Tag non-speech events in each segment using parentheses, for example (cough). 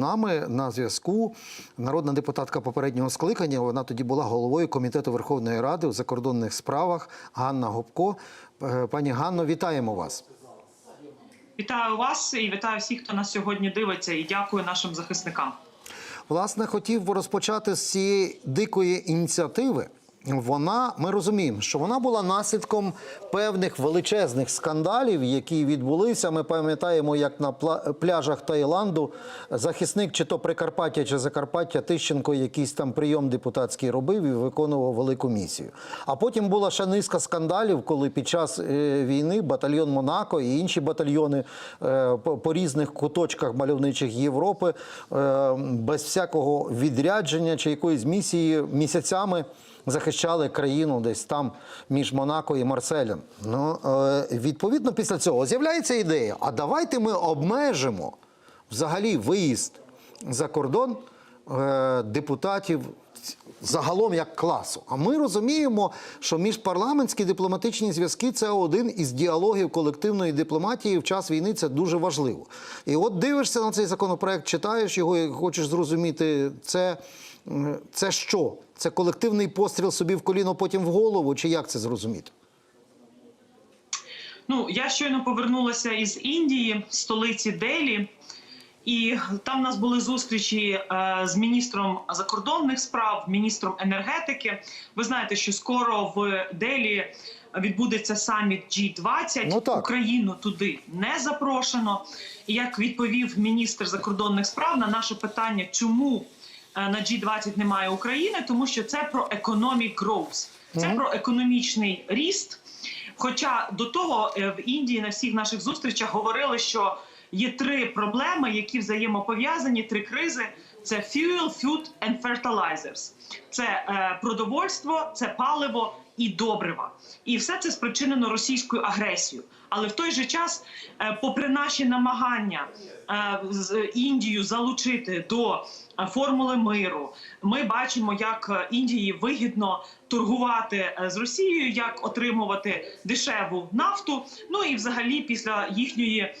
нами на зв'язку народна депутатка попереднього скликання. Вона тоді була головою комітету Верховної Ради у закордонних справах Ганна Гопко. Е, Пані Ганно, вітаємо вас. Вітаю вас і вітаю всіх, хто нас сьогодні дивиться, і дякую нашим захисникам. Власне, хотів розпочати з цієї дикої ініціативи. Вона, ми розуміємо, що вона була наслідком певних величезних скандалів, які відбулися. Ми пам'ятаємо, як на пляжах Таїланду захисник чи то Прикарпаття, чи Закарпаття Тищенко якийсь там прийом депутатський робив і виконував велику місію. А потім була ще низка скандалів, коли під час е, війни батальйон Монако і інші батальйони е, по, по різних куточках мальовничих Європи е, без всякого відрядження чи якоїсь місії місяцями захищали країну десь там між Монако і Марселем. Ну, е, відповідно, після цього з'являється ідея: а давайте ми обмежимо взагалі виїзд за кордон е, депутатів загалом як класу. А ми розуміємо, що міжпарламентські дипломатичні зв'язки це один із діалогів колективної дипломатії в час війни. Це дуже важливо. І от дивишся на цей законопроект, читаєш його і хочеш зрозуміти, це, це що? Це колективний постріл собі в коліно, потім в голову, чи як це зрозуміти? Ну я щойно повернулася із Індії, столиці Делі, і там у нас були зустрічі е, з міністром закордонних справ, міністром енергетики. Ви знаєте, що скоро в Делі відбудеться саміт G20. Ну, так. Україну туди не запрошено. І як відповів міністр закордонних справ на наше питання, чому на G20 немає України, тому що це про economic growth, це про економічний ріст. Хоча до того е, в Індії на всіх наших зустрічах говорили, що є три проблеми, які взаємопов'язані, три кризи: це fuel, food and fertilizers. Це е, продовольство, це паливо і добрива. І все це спричинено російською агресією. Але в той же час, е, попри наші намагання е, Індію залучити до формули миру, ми бачимо, як Індії вигідно торгувати е, з Росією, як отримувати дешеву нафту. Ну і взагалі після їхньої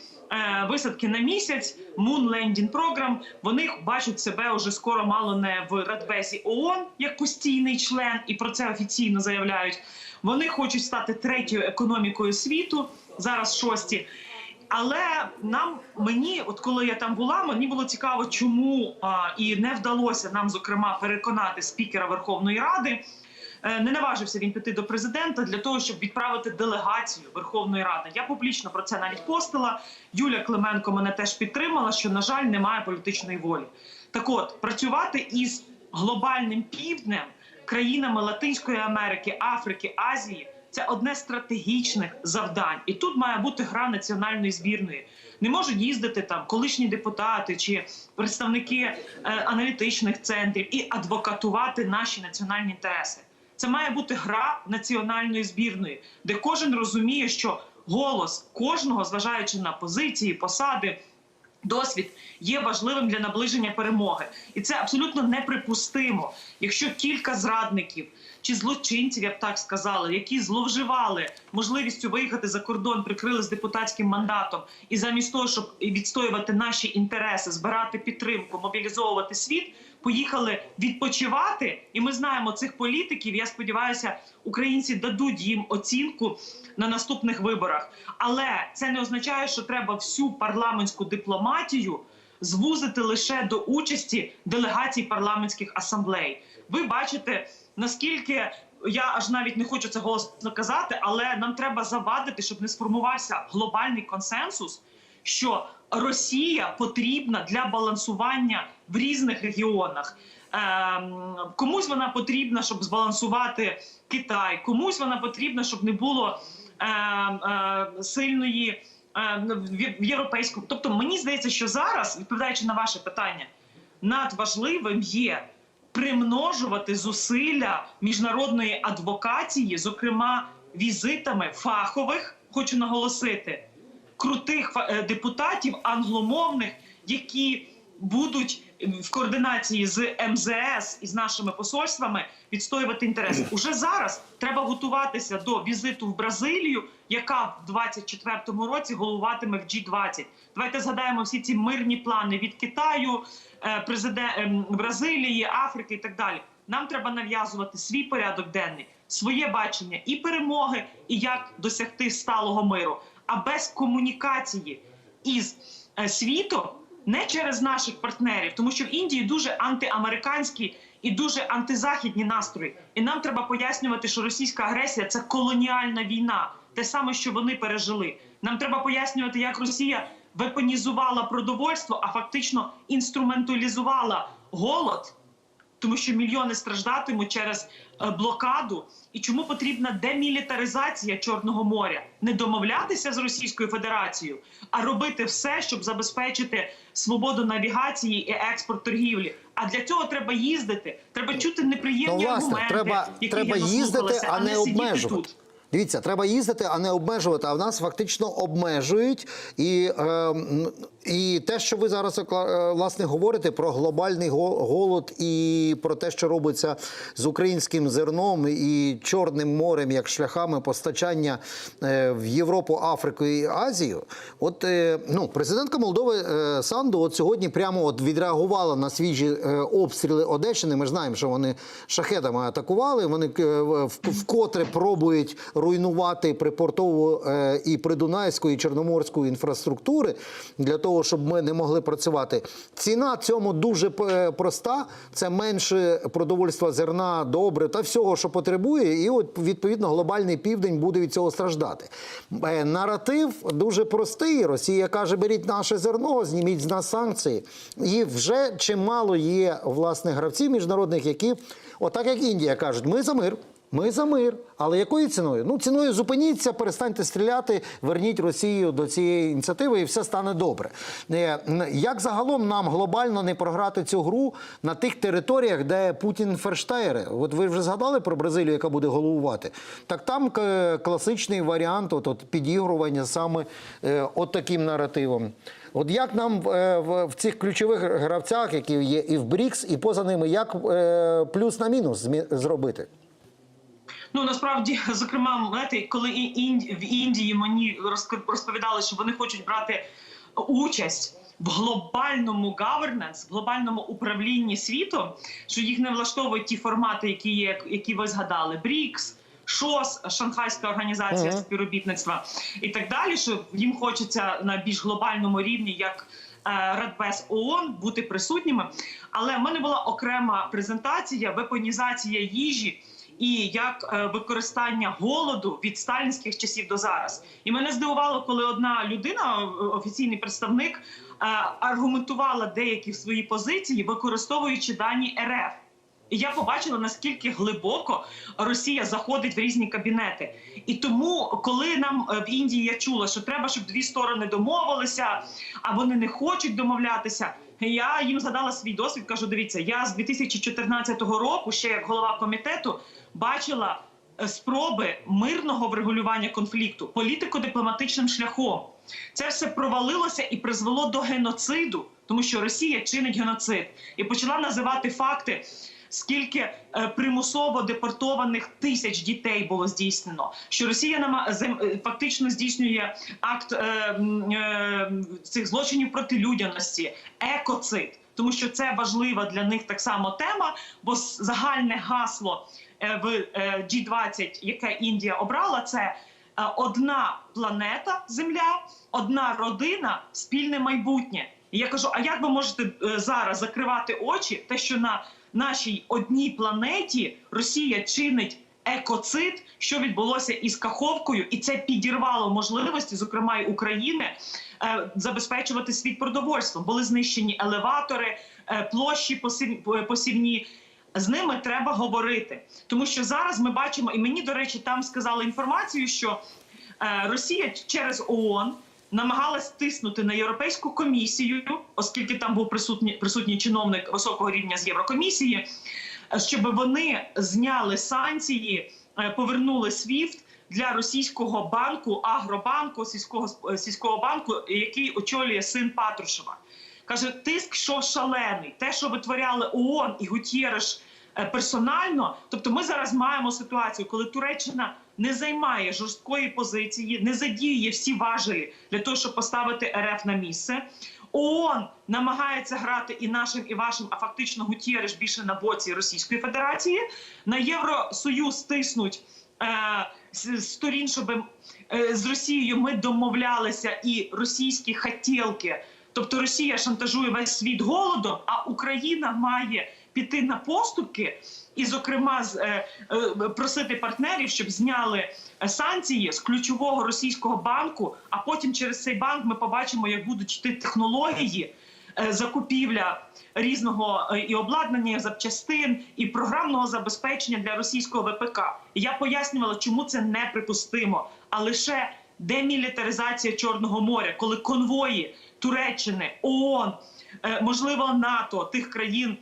висадки на місяць Moon Landing Program, вони бачать себе уже скоро мало не в Радбезі ООН як постійний член, і про це офіційно заявляють. Вони хочуть стати третьою економікою світу зараз шості. Але нам мені, от коли я там була, мені було цікаво, чому а, і не вдалося нам, зокрема, переконати спікера Верховної Ради. Е, Не наважився він піти до президента для того, щоб відправити делегацію Верховної Ради. Я публічно про це навіть постила. Юля Клименко мене теж підтримала, що на жаль немає політичної волі. Так, от працювати із глобальним півднем, країнами Латинської Америки, Африки, Азії це одне з стратегічних завдань, і тут має бути гра національної збірної. Не можуть їздити там колишні депутати чи представники е, аналітичних центрів і адвокатувати наші національні інтереси. Це має бути гра національної збірної, де кожен розуміє, що голос кожного, зважаючи на позиції, посади, досвід, є важливим для наближення перемоги, і це абсолютно неприпустимо, якщо кілька зрадників чи злочинців, я б так сказала, які зловживали можливістю виїхати за кордон, прикрили з депутатським мандатом, і замість того, щоб відстоювати наші інтереси, збирати підтримку, мобілізовувати світ, поїхали відпочивати. І ми знаємо цих політиків. Я сподіваюся, українці дадуть їм оцінку на наступних виборах. Але це не означає, що треба всю парламентську дипломатію звузити лише до участі делегацій парламентських асамблей. Ви бачите, наскільки я аж навіть не хочу це голосно казати, але нам треба завадити, щоб не сформувався глобальний консенсус, що Росія потрібна для балансування в різних регіонах. Ем, комусь вона потрібна, щоб збалансувати Китай, комусь вона потрібна, щоб не було ем, е, сильної е, в- в європейському. Тобто, мені здається, що зараз, відповідаючи на ваше питання, надважливим є примножувати зусилля міжнародної адвокації, зокрема візитами фахових, хочу наголосити, крутих е, депутатів англомовних, які будуть в координації з МЗС і з нашими посольствами відстоювати інтереси. Уже зараз треба готуватися до візиту в Бразилію, яка в 24-му році головуватиме в G20. Давайте згадаємо всі ці мирні плани від Китаю, е, президент ем, Бразилії, Африки і так далі. Нам треба нав'язувати свій порядок денний, своє бачення і перемоги, і як досягти сталого миру. А без комунікації із е, світом не через наших партнерів, тому що в Індії дуже антиамериканські і дуже антизахідні настрої. І нам треба пояснювати, що російська агресія це колоніальна війна, те саме, що вони пережили. Нам треба пояснювати, як Росія вепонізувала продовольство, а фактично інструменталізувала голод тому що мільйони страждатимуть через е, блокаду. І чому потрібна демілітаризація Чорного моря? Не домовлятися з Російською Федерацією, а робити все, щоб забезпечити свободу навігації і експорт торгівлі. А для цього треба їздити. Треба чути неприємні Ну, власне, аргументи. треба, які треба я їздити, а не сидіти обмежувати. тут. Дивіться, треба їздити, а не обмежувати. А в нас фактично обмежують. І, е, і те, що ви зараз е, власне говорите про глобальний голод і про те, що робиться з українським зерном і Чорним морем, як шляхами постачання е, в Європу, Африку і Азію. От е, ну, президентка Молдови Санду от сьогодні прямо от відреагувала на свіжі обстріли Одещини. Ми знаємо, що вони шахедами атакували. Вони вкотре пробують руйнувати припортову і придунайську, і чорноморську інфраструктури для того, щоб ми не могли працювати. Ціна цьому дуже е, проста. Це менше продовольства зерна, добре та всього, що потребує. І от відповідно глобальний південь буде від цього страждати. Е, Наратив дуже простий. Росія каже: беріть наше зерно, зніміть з нас санкції. І вже чимало є власне гравців міжнародних, які, отак як Індія, кажуть, ми за мир. Ми за мир, але якою ціною? Ну ціною зупиніться, перестаньте стріляти, верніть Росію до цієї ініціативи, і все стане добре. Е, Як загалом нам глобально не програти цю гру на тих територіях, де Путін ферштейре? От ви вже згадали про Бразилію, яка буде головувати. Так там класичний варіант, от, от підігрування саме е, от таким наративом. От як нам е, в, цих ключових гравцях, які є і в БРІКС, і поза ними, як плюс на мінус зробити? Ну насправді, (laughs) зокрема, знаєте, коли в Індії мені розповідали, що вони хочуть брати участь. В глобальному governance, в глобальному управлінні світом, що їх не влаштовують ті формати, які є, які ви згадали: БРІКС, ШОС, Шанхайська організація співробітництва і так далі. Що їм хочеться на більш глобальному рівні, як е, Радбез ООН, бути присутніми. Але в мене була окрема презентація вепонізація їжі і як е, використання голоду від сталінських часів до зараз. І мене здивувало, коли одна людина, е, офіційний представник, е, аргументувала деякі свої позиції, використовуючи дані РФ. І я побачила наскільки глибоко Росія заходить в різні кабінети. І тому, коли нам в Індії я чула, що треба, щоб дві сторони домовилися, а вони не хочуть домовлятися. Я їм згадала свій досвід. Кажу: дивіться, я з 2014 року, ще як голова комітету, бачила е, спроби мирного врегулювання конфлікту політико-дипломатичним шляхом. Це все провалилося і призвело до геноциду, тому що Росія чинить геноцид і почала називати факти. Скільки е, примусово депортованих тисяч дітей було здійснено? Що Росія е, фактично здійснює акт е, цих злочинів проти людяності, екоцид, тому що це важлива для них так само тема, бо загальне гасло в е, G20, яке Індія обрала, це одна планета Земля, одна родина, спільне майбутнє. І я кажу: а як ви можете зараз закривати очі, те, що на нашій одній планеті Росія чинить екоцид, що відбулося із Каховкою, і це підірвало можливості, зокрема й України, е, забезпечувати світ продовольством. Були знищені елеватори, е, площі посів- посівні. З ними треба говорити, тому що зараз ми бачимо, і мені до речі, там сказали інформацію, що е, Росія через ООН намагалась тиснути на європейську комісію, оскільки там був присутній присутній чиновник високого рівня з Єврокомісії, е, щоб вони зняли санкції, е, повернули СВІФТ для російського банку, агробанку, сільського сільського банку, який очолює син Патрушева. Каже, тиск, що шалений, те, що витворяли ООН і Гутєреш е, персонально. Тобто, ми зараз маємо ситуацію, коли Туреччина не займає жорсткої позиції, не задіює всі важелі для того, щоб поставити РФ на місце. ООН намагається грати і нашим, і вашим, а фактично Гутєреш більше на боці Російської Федерації. На Євросоюз тиснуть е, сторін, щоб е, з Росією ми домовлялися, і російські хотілки. Тобто Росія шантажує весь світ голодом, а Україна має піти на поступки і, зокрема, е, е, просити партнерів, щоб зняли е, санкції з ключового російського банку. А потім через цей банк ми побачимо, як будуть йти технології. Закупівля різного і обладнання, запчастин, і програмного забезпечення для російського ВПК. Я пояснювала, чому це неприпустимо, а лише демілітаризація Чорного моря, коли конвої Туреччини, ООН, можливо, НАТО, тих країн,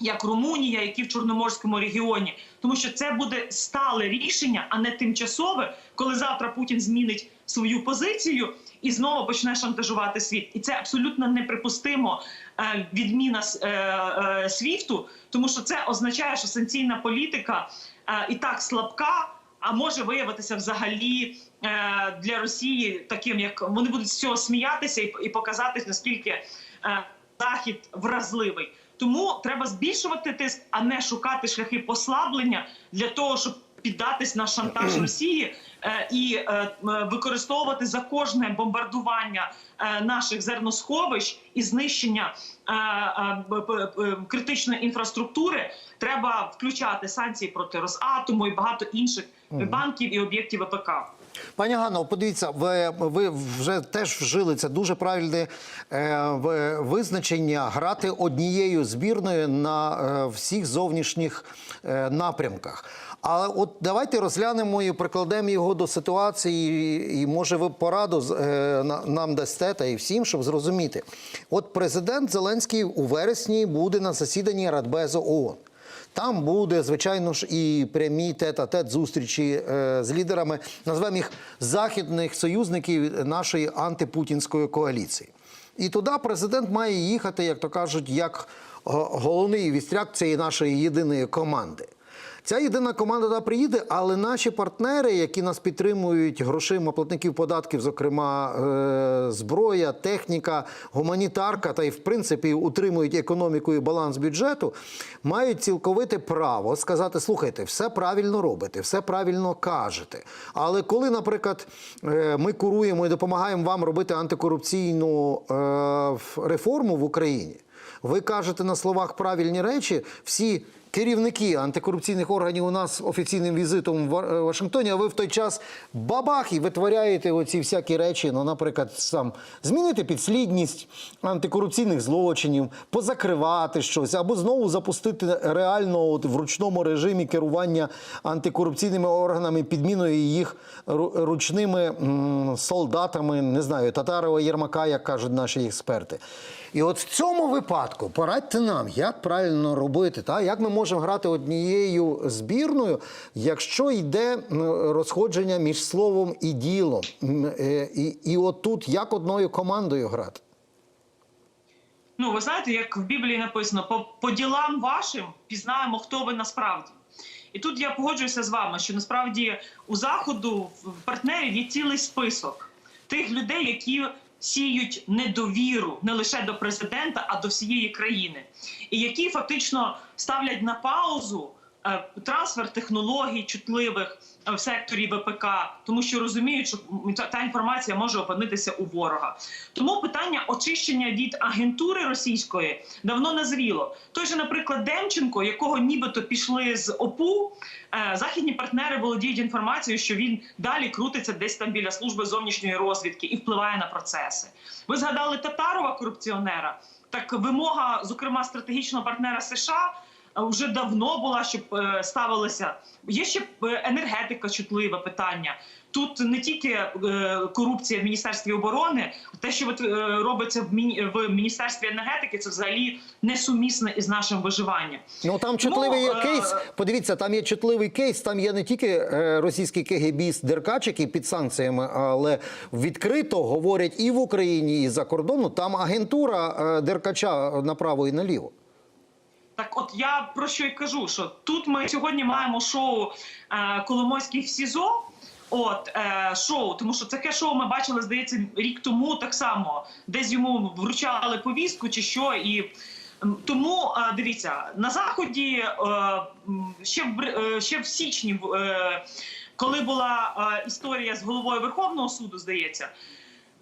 як Румунія, які в Чорноморському регіоні, тому що це буде стале рішення, а не тимчасове, коли завтра Путін змінить свою позицію і знову почне шантажувати світ. І це абсолютно неприпустимо е, відміна е, е, свіфту, тому що це означає, що санкційна політика і так слабка. А може виявитися взагалі для Росії таким, як вони будуть з цього сміятися і, показати наскільки захід вразливий. Тому треба збільшувати тиск, а не шукати шляхи послаблення для того, щоб піддатись на шантаж (clears throat) Росії і е, використовувати за кожне бомбардування е, наших зерносховищ і знищення е, е, критичної інфраструктури. Треба включати санкції проти Росатому і багато інших банків і об'єктів ВПК. Пані Ганно, подивіться, ви, ви вже теж вжили це дуже правильне е, визначення грати однією збірною на е, всіх зовнішніх е, напрямках. Але от давайте розглянемо і прикладемо його до ситуації, і, може ви пораду е, на- нам дасте та і всім, щоб зрозуміти. От президент Зеленський у вересні буде на засіданні Радбезу ООН. Там буде, звичайно ж, і прямі тет-а-тет зустрічі е, з лідерами, назвемо їх західних союзників нашої антипутінської коаліції. І туди президент має їхати, як то кажуть, як е, головний вістряк цієї нашої єдиної команди. Ця єдина команда туди приїде, але наші партнери, які нас підтримують грошима платників податків, зокрема е, зброя, техніка, гуманітарка, та й в принципі утримують економіку і баланс бюджету, мають цілковите право сказати: слухайте, все правильно робите, все правильно кажете. Але коли, наприклад, е, ми куруємо і допомагаємо вам робити антикорупційну е, реформу в Україні. Ви кажете на словах правильні речі. Всі керівники антикорупційних органів у нас офіційним візитом в е, Вашингтоні, а ви в той час бабах і витворяєте оці всякі речі. Ну, наприклад, сам змінити підслідність антикорупційних злочинів, позакривати щось, або знову запустити реально от, в ручному режимі керування антикорупційними органами, підміною їх ручними м, солдатами, не знаю, татарова Єрмака, як кажуть наші експерти. І от в цьому випадку порадьте нам, як правильно робити, та як ми можемо грати однією збірною, якщо йде розходження між словом і ділом. Е, І, і от тут як одною командою грати. Ну, ви знаєте, як в Біблії написано, по, по ділам вашим пізнаємо, хто ви насправді. І тут я погоджуюся з вами, що насправді у заходу в партнерів є цілий список тих людей, які сіють недовіру не лише до президента, а до всієї країни, і які фактично ставлять на паузу трансфер технологій чутливих е, в секторі ВПК, тому що розуміють, що та- та інформація може опинитися у ворога. Тому питання очищення від агентури російської давно назріло. Той же, наприклад, Демченко, якого нібито пішли з ОПУ, е, західні партнери володіють інформацією, що він далі крутиться десь там біля служби зовнішньої розвідки і впливає на процеси. Ви згадали Татарова корупціонера. Так вимога, зокрема, стратегічного партнера США. Вже давно була, щоб е, ставилися. Є ще е, енергетика, чутливе питання. Тут не тільки е, корупція в міністерстві оборони, те, що от, робиться в, міні, в міністерстві енергетики, це взагалі несумісне із нашим виживанням. Ну там чутливий е, кейс. Подивіться, там є чутливий кейс. Там є не тільки російський КГБіст Деркач, який під санкціями, але відкрито говорять і в Україні, і за кордону. Там агентура Деркача направо і наліво. Так, от я про що й кажу, що тут ми сьогодні маємо шоу е, Коломойський в СІЗО. От е, шоу, тому що таке шоу ми бачили, здається, рік тому так само, десь йому вручали повістку чи що. І тому е, дивіться на заході е, ще в е, ще в січні, е, коли була е, історія з головою Верховного суду, здається.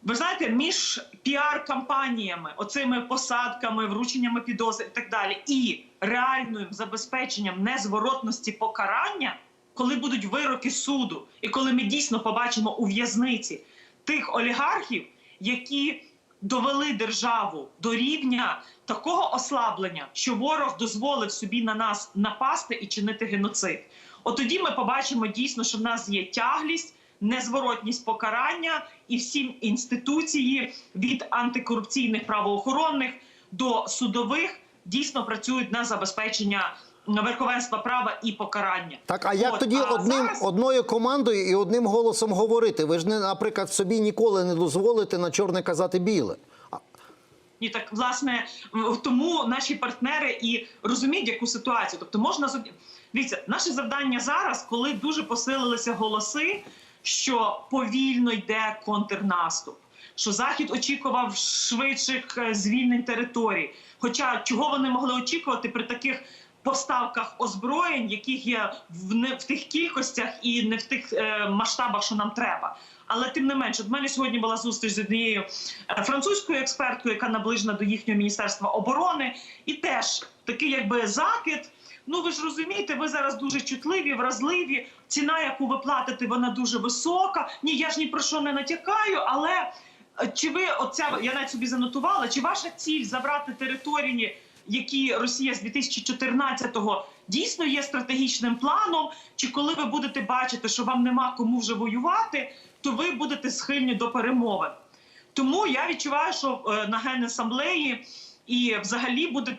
Ви знаєте, між піар-кампаніями, оцими посадками, врученнями підозр і так далі, і реальним забезпеченням незворотності покарання, коли будуть вироки суду, і коли ми дійсно побачимо у в'язниці тих олігархів, які довели державу до рівня такого ослаблення, що ворог дозволив собі на нас напасти і чинити геноцид. От тоді ми побачимо дійсно, що в нас є тяглість, незворотність покарання і всі інституції від антикорупційних правоохоронних до судових дійсно працюють на забезпечення верховенства права і покарання. Так, а як От, тоді а одним зараз- одною командою і одним голосом говорити? Ви ж не, наприклад, собі ніколи не дозволите на чорне казати біле. Ні, так власне тому наші партнери і розуміють яку ситуацію. Тобто можна дивіться, наше завдання зараз, коли дуже посилилися голоси, що повільно йде контрнаступ. Що захід очікував швидших е, звільнень територій. Хоча чого вони могли очікувати при таких поставках озброєнь, яких є в не в тих кількостях і не в тих е, масштабах, що нам треба. Але тим не менше, в мене сьогодні була зустріч з однією е, французькою експерткою, яка наближена до їхнього міністерства оборони, і теж такий, якби закид. Ну ви ж розумієте, ви зараз дуже чутливі, вразливі. Ціна, яку ви платите, вона дуже висока. Ні, я ж ні про що не натякаю, але е, чи ви оця я навіть собі занотувала? Чи ваша ціль забрати території, які Росія з 2014-го дійсно є стратегічним планом? Чи коли ви будете бачити, що вам нема кому вже воювати, то ви будете схильні до перемовин? Тому я відчуваю, що е, на генасамблеї і взагалі буде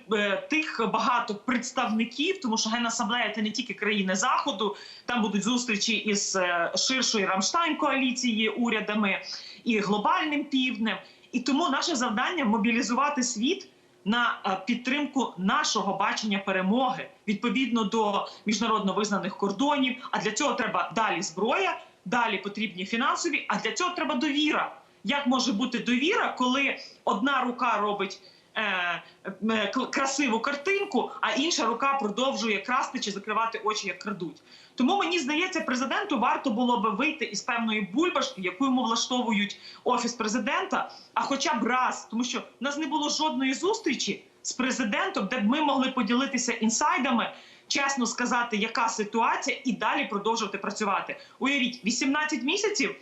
тих багато представників, тому що генасамблея це не тільки країни заходу. Там будуть зустрічі із е, ширшою Рамштайн коаліції, урядами і глобальним півднем. І тому наше завдання мобілізувати світ на е, підтримку нашого бачення перемоги відповідно до міжнародно визнаних кордонів. А для цього треба далі зброя, далі потрібні фінансові. А для цього треба довіра. Як може бути довіра, коли одна рука робить е, е, красиву картинку, а інша рука продовжує красти чи закривати очі, як крадуть? Тому мені здається, президенту варто було би вийти із певної бульбашки, яку йому влаштовують офіс президента, а хоча б раз, тому що в нас не було жодної зустрічі з президентом, де б ми могли поділитися інсайдами. Чесно сказати, яка ситуація, і далі продовжувати працювати. Уявіть, 18 місяців.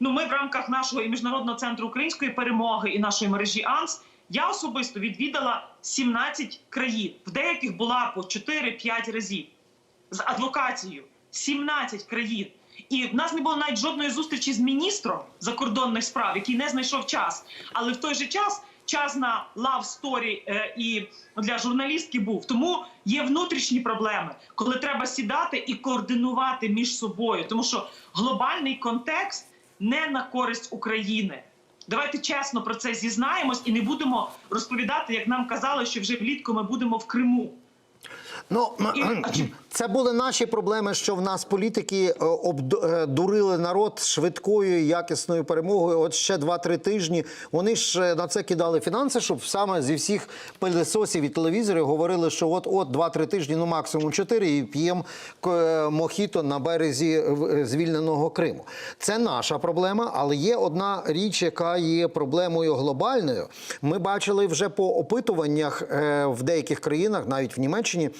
Ну, ми в рамках нашого і міжнародного центру української перемоги і нашої мережі АНС. Я особисто відвідала 17 країн. В деяких була по 4-5 разів з адвокацією. 17 країн. І в нас не було навіть жодної зустрічі з міністром закордонних справ, який не знайшов час. Але в той же час час на love story е, і для журналістки був. Тому є внутрішні проблеми, коли треба сідати і координувати між собою, тому що глобальний контекст не на користь України. Давайте чесно про це зізнаємось і не будемо розповідати, як нам казали, що вже влітку ми будемо в Криму. Ну І- а чи- це були наші проблеми, що в нас політики е, обдурили народ швидкою якісною перемогою. От ще 2-3 тижні. Вони ж е, на це кидали фінанси, щоб саме зі всіх пилесосів і телевізорів говорили, що от от 2-3 тижні, ну максимум 4, і п'ємо е, мохіто на березі е, звільненого Криму. Це наша проблема, але є одна річ, яка є проблемою глобальною. Ми бачили вже по опитуваннях е, в деяких країнах, навіть в Німеччині, е,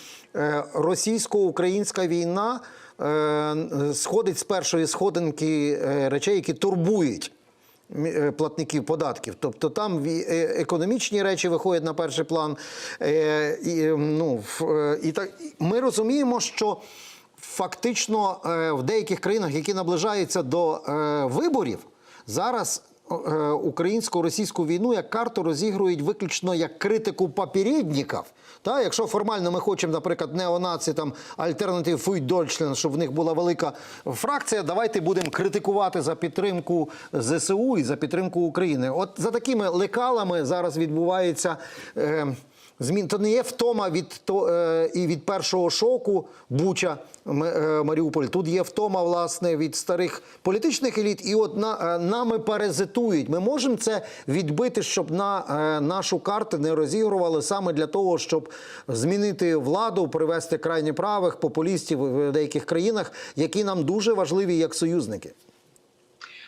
російсько-українська війна е, сходить з першої сходинки е, речей, які турбують. е, Платників податків, тобто там е, економічні речі виходять на перший план. Е, і, е, ну, е, і так ми розуміємо, що фактично е, в деяких країнах, які наближаються до е, виборів, зараз е, українсько-російську війну як карту розігрують виключно як критику попередників. Та, якщо формально ми хочемо, наприклад, неонаці там альтернатив Фуй Дольчлен, щоб в них була велика фракція, давайте будемо критикувати за підтримку ЗСУ і за підтримку України. От за такими лекалами зараз відбувається. Е, Змін то не є втома від то е, і від першого шоку Буча е, Маріуполь. Тут є втома власне від старих політичних еліт, і от на, е, нами паразитують. Ми можемо це відбити, щоб на е, нашу карту не розігрували саме для того, щоб змінити владу, привести крайні правих популістів в деяких країнах, які нам дуже важливі як союзники.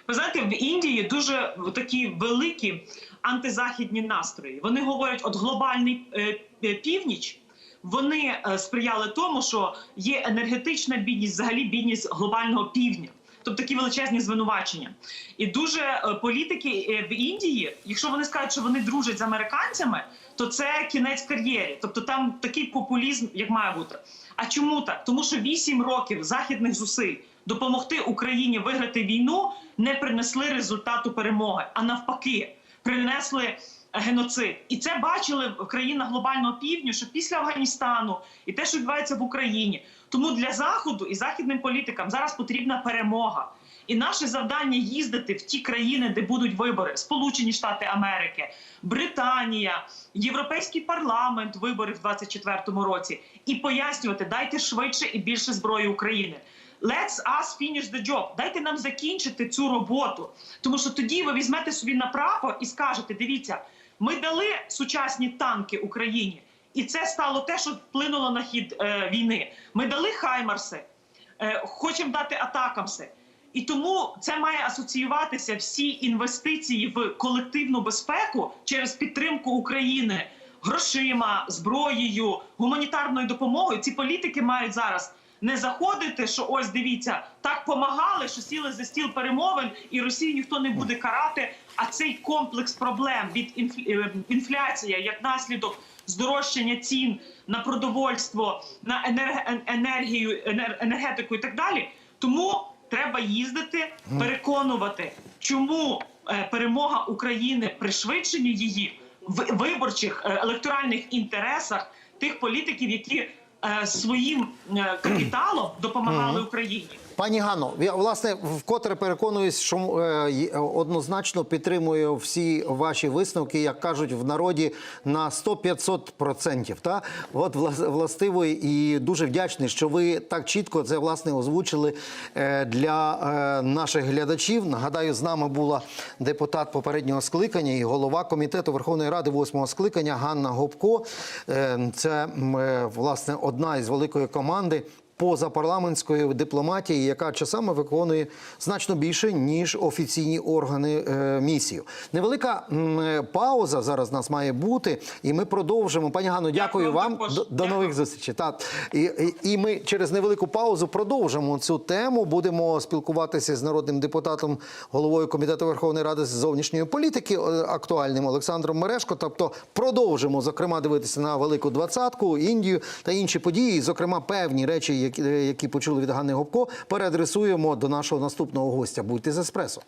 Ви знаєте, в Індії дуже такі великі антизахідні настрої. Вони говорять, от глобальний е, е, північ. Вони е, сприяли тому, що є енергетична бідність, взагалі бідність глобального півдня. Тобто такі величезні звинувачення. І дуже політики в Індії, якщо вони скажуть, що вони дружать з американцями, то це кінець кар'єри. Тобто там такий популізм, як має бути. А чому так? Тому що 8 років західних зусиль допомогти Україні виграти війну не принесли результату перемоги, а навпаки, принесли геноцид. І це бачили в країнах глобального півдню, що після Афганістану і те, що відбувається в Україні. Тому для заходу і західним політикам зараз потрібна перемога. І наше завдання їздити в ті країни, де будуть вибори: Сполучені Штати Америки, Британія, Європейський парламент, вибори в 24-му році, і пояснювати, дайте швидше і більше зброї України. Let's us finish the job. Дайте нам закінчити цю роботу. Тому що тоді ви візьмете собі на право і скажете: дивіться, ми дали сучасні танки Україні, і це стало те, що вплинуло на хід е, війни. Ми дали Хаймарси, е, хочемо дати Атакамси. І тому це має асоціюватися всі інвестиції в колективну безпеку через підтримку України грошима, зброєю, гуманітарною допомогою. Ці політики мають зараз не заходити, що ось дивіться, так помагали, що сіли за стіл перемовин, і Росію ніхто не буде карати. А цей комплекс проблем від е, інфляція як наслідок здорожчання цін на продовольство, на енерг- енергію, енер- енергетику і так далі. Тому треба їздити, переконувати, чому е, перемога України пришвидшення її в виборчих е, електоральних інтересах тих політиків, які своїм е, капіталом допомагали Україні. Пані Ганно, я власне вкотре переконуюсь, що е, однозначно підтримую всі ваші висновки, як кажуть в народі, на 100-500%. Та от вла- властиво і дуже вдячний, що ви так чітко це власне озвучили е, для е, наших глядачів. Нагадаю, з нами була депутат попереднього скликання і голова комітету Верховної Ради восьмого скликання Ганна Гопко. Е, Це е, власне одна із великої команди позапарламентської дипломатії, яка часами виконує значно більше ніж офіційні органи е, місію. Невелика м, пауза зараз у нас має бути, і ми продовжимо. Пані Ганно, дякую, Дякую вам. також. До, до нових зустрічей. Так. І, і, і ми через невелику паузу продовжимо цю тему. Будемо спілкуватися з народним депутатом, головою комітету Верховної Ради з зовнішньої політики, е, актуальним Олександром Мерешко. Тобто продовжимо зокрема дивитися на велику двадцятку, Індію та інші події, зокрема певні речі, які, які почули від Ганни Гопко, переадресуємо до нашого наступного гостя. Будьте з еспресо.